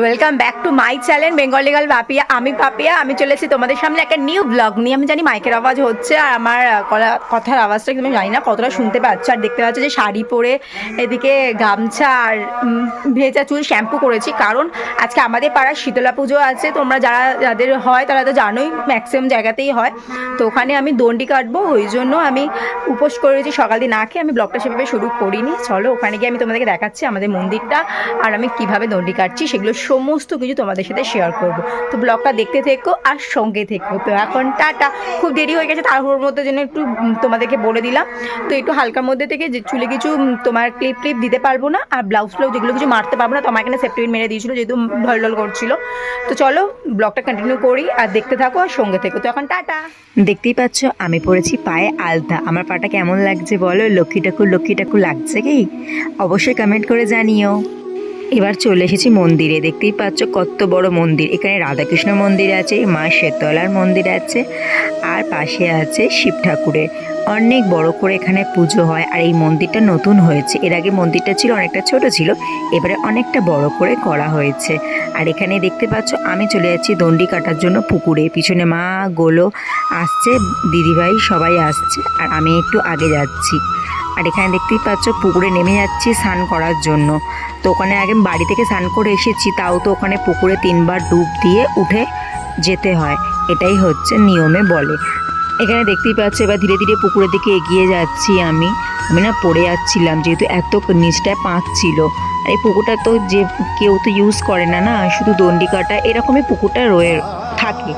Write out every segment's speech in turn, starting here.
Welcome back to my channel Bengali girl Papiya আমি পাপিয়া, আমি চলে এসেছি তোমাদের সামনে একটা নিউ ব্লগ নিয়ে। আমি জানি মাইকের আওয়াজ হচ্ছে আর আমার কথার আওয়াজটা আমি জানি না কতটা শুনতে পাচ্ছ। আর দেখতে পাচ্ছ যে শাড়ি পরে এদিকে গামছা আর ভেজা চুল শ্যাম্পু করেছি। কারণ আজকে আমাদের পাড়ার শীতলা পুজো আছে। তোমরা যারা, যাদের হয় তারা তো জানোই ম্যাক্সিমাম জায়গাতেই হয়। তো ওখানে আমি দণ্ডি কাটবো। ওই জন্য আমি উপোস করেছি সকাল দিয়ে না খেয়ে। আমি ব্লগটা সেভাবে শুরু করিনি। চলো ওখানে গিয়ে আমি তোমাদেরকে দেখাচ্ছি আমাদের মন্দিরটা। আর আমি কীভাবে দণ্ডি কাটছি। সেগুলো সমস্ত কিছু তোমাদের সাথে শেয়ার করব। তো ব্লগটা দেখতে থেকো আর সঙ্গে থেকো। তো এখন টাটা। খুব দেরি হয়ে গেছে তারপর মধ্যে জন্য একটু তোমাদেরকে বলে দিলাম। তো একটু হালকার মধ্যে থেকে যে চুলে কিছু তোমার ক্লিপ ক্লিপ দিতে পারব না, আর ব্লাউজ ফ্লাউজ যেগুলো কিছু মারতে পারব না তো আমার এখানে সেপ্টিন মেরে দিয়েছিলো, যেহেতু ঢল ঢল করছিল। তো চলো ব্লগটা কন্টিনিউ করি আর দেখতে থাকো আর সঙ্গে থেকো। তো এখন টাটা। দেখতেই পাচ্ছ, আমি পরেছি পায়ে আলতা। আমার পাটা কেমন লাগছে বলো? লক্ষ্মী ঠাকুর লক্ষ্মী ঠাকুর লাগছে কি? অবশ্যই কমেন্ট করে জানিও। এবার চলে এসেছি মন্দিরে। দেখতেই পাচ্ছ কত বড় মন্দির। এখানে রাধাকৃষ্ণ মন্দির আছে, মা শ্বেতলার মন্দির আছে, আর পাশে আছে শিব ঠাকুরের। অনেক বড় করে এখানে পুজো হয়, আর এই মন্দিরটা নতুন হয়েছে। এর আগে মন্দিরটা ছিল, অনেকটা ছোট ছিল, এবারে অনেকটা বড় করে করা হয়েছে। আর এখানে দেখতে পাচ্ছ, আমি চলে যাচ্ছি দণ্ডি কাটার জন্য পুকুরে। পিছনে মা গোলো আসছে, দিদিভাই সবাই আসছে, আর আমি একটু আগে যাচ্ছি। আর এখানে দেখতেই পাচ্ছ পুকুরে নেমে যাচ্ছি স্নান করার জন্য। তো ওখানে আগে বাড়ি থেকে স্নান করে এসেছি, তাও তো ওখানে পুকুরে তিনবার ডুব দিয়ে উঠে যেতে হয়। এটাই হচ্ছে নিয়মে বলে। এখানে দেখতেই পাচ্ছ, এবার ধীরে ধীরে পুকুরের দিকে এগিয়ে যাচ্ছি আমি। আমি না পড়ে যাচ্ছিলাম, যেহেতু এত নিচটায় পাঁচ ছিল। আর এই পুকুরটা তো যে কেউ তো ইউজ করে না না? শুধু দণ্ডি কাটা এরকমই পুকুরটা রয়ে থাকে।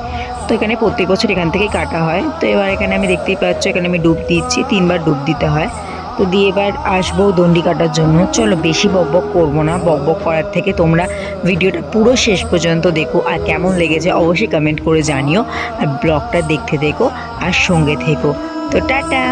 তো এখানে প্রত্যেক বছর এখান থেকেই কাটা হয়। তো এবার এখানে আমি দেখতেই পাচ্ছ, এখানে আমি ডুব দিচ্ছি, তিনবার ডুব দিতে হয়। তো দিয়ে এবার আসব দণ্ডি কাটার জন্য। চলো বেশি বকবক করব না বকবক করার থেকে তোমরা ভিডিওটা পুরো শেষ পর্যন্ত দেখো আর কেমন লেগেছে অবশ্যই কমেন্ট করে জানিও আর ব্লগটা দেখতে দেখো আর সঙ্গে থেকো। তো টাটা!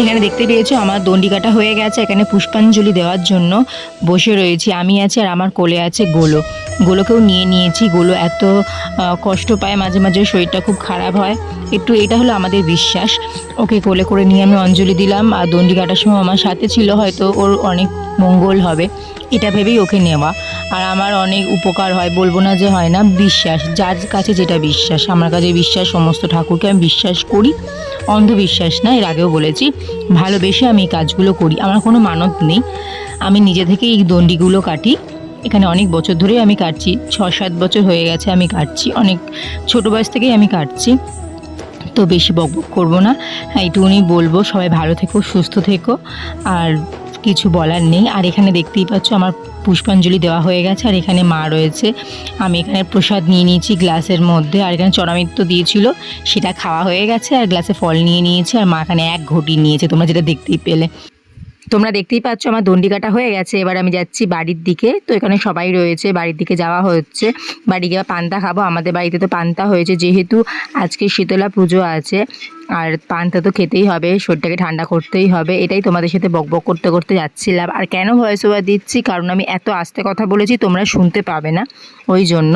এখানে দেখতে পেয়েছ, আমার দণ্ডিকাটা হয়ে গেছে। এখানে পুষ্পাঞ্জলি দেওয়ার জন্য বসে রয়েছি। আমি আছি আর আমার কোলে আছে গোলো। গোলোকেও নিয়ে নিয়েছি। গোলো এত কষ্ট পায়, মাঝে মাঝে শরীরটা খুব খারাপ হয়। একটু এটা হলো আমাদের বিশ্বাস। ওকে কোলে করে নিয়ে আমি অঞ্জলি দিলাম। আর দণ্ডি কাটার সময় আমার সাথে ছিল, হয়তো ওর অনেক মঙ্গল হবে। এটা ভেবেই ওকে নেওয়া। আর আমার অনেক উপকার হয়, বলব না যে হয় না, বিশ্বাস। যার কাছে যেটা বিশ্বাস, আমার কাছে বিশ্বাস, সমস্ত ঠাকুরকে আমি বিশ্বাস করি। অন্ধবিশ্বাস না, এর আগেও বলেছি। ভালোবেসে আমি এই কাজগুলো করি। আমার কোনো মানত নেই। আমি নিজে থেকে এই দণ্ডিগুলো কাটি। এখানে অনেক বছর ধরেই আমি কাটছি। ছ সাত বছর হয়ে গেছে আমি কাটছি। অনেক ছোটো বয়স থেকেই আমি কাটছি। তো বেশি বক বক করব না। হ্যাঁ এইটুকুনি বলব। সবাই ভালো থেকো, সুস্থ থেকো। আর কিছু বলার নেই। আর এখানে দেখতেই পাচ্ছ আমার পুষ্পাঞ্জলি দেওয়া হয়ে গেছে, আর এখানে মা রয়েছে। আমি এখানে প্রসাদ নিয়ে নিয়েছি গ্লাসের মধ্যে, আর এখানে চড়ামিত্র দিয়েছিল, সেটা খাওয়া হয়ে গেছে, আর গ্লাসে ফল নিয়ে নিয়েছে, আর মা এখানে এক ঘটি নিয়েছে, তোমরা যেটা দেখতেই পেলে। তোমরা দেখতেই পাচ্ছ আমার দণ্ডি কাটা হয়ে গেছে, এবার আমি যাচ্ছি বাড়ির দিকে। তো এখানে সবাই রয়েছে, বাড়ির দিকে যাওয়া হচ্ছে। বাড়ি গিয়ে পান্তা খাব, আমাদের বাড়িতে তো পান্তা হয়েছে, যেহেতু আজকে শীতলা পুজো আছে আর পান্তা তো খেতেই হবে, শরীরটাকে ঠান্ডা করতেই হবে, এটাই তোমাদের সাথে বকবক করতে করতে যাচ্ছিলাম। আর কেন ভয়েস ওভার দিচ্ছি? কারণ আমি এত আস্তে কথা বলেছি, তোমরা শুনতে পাবে না, ওই জন্য।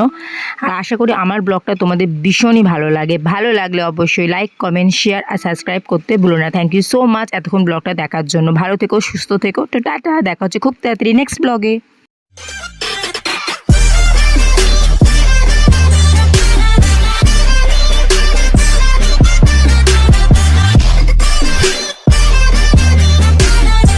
আর আশা করি আমার ব্লগটা তোমাদের ভীষণই ভালো লাগে। ভালো লাগলে অবশ্যই লাইক কমেন্ট শেয়ার আর সাবস্ক্রাইব করতে ভুলো না। থ্যাংক ইউ সো মাচ এতক্ষণ ব্লগটা দেখার জন্য ভালো থেকো, সুস্থ থেকো। তো টাটা, দেখা হচ্ছে খুব তাড়াতাড়ি নেক্সট ব্লগে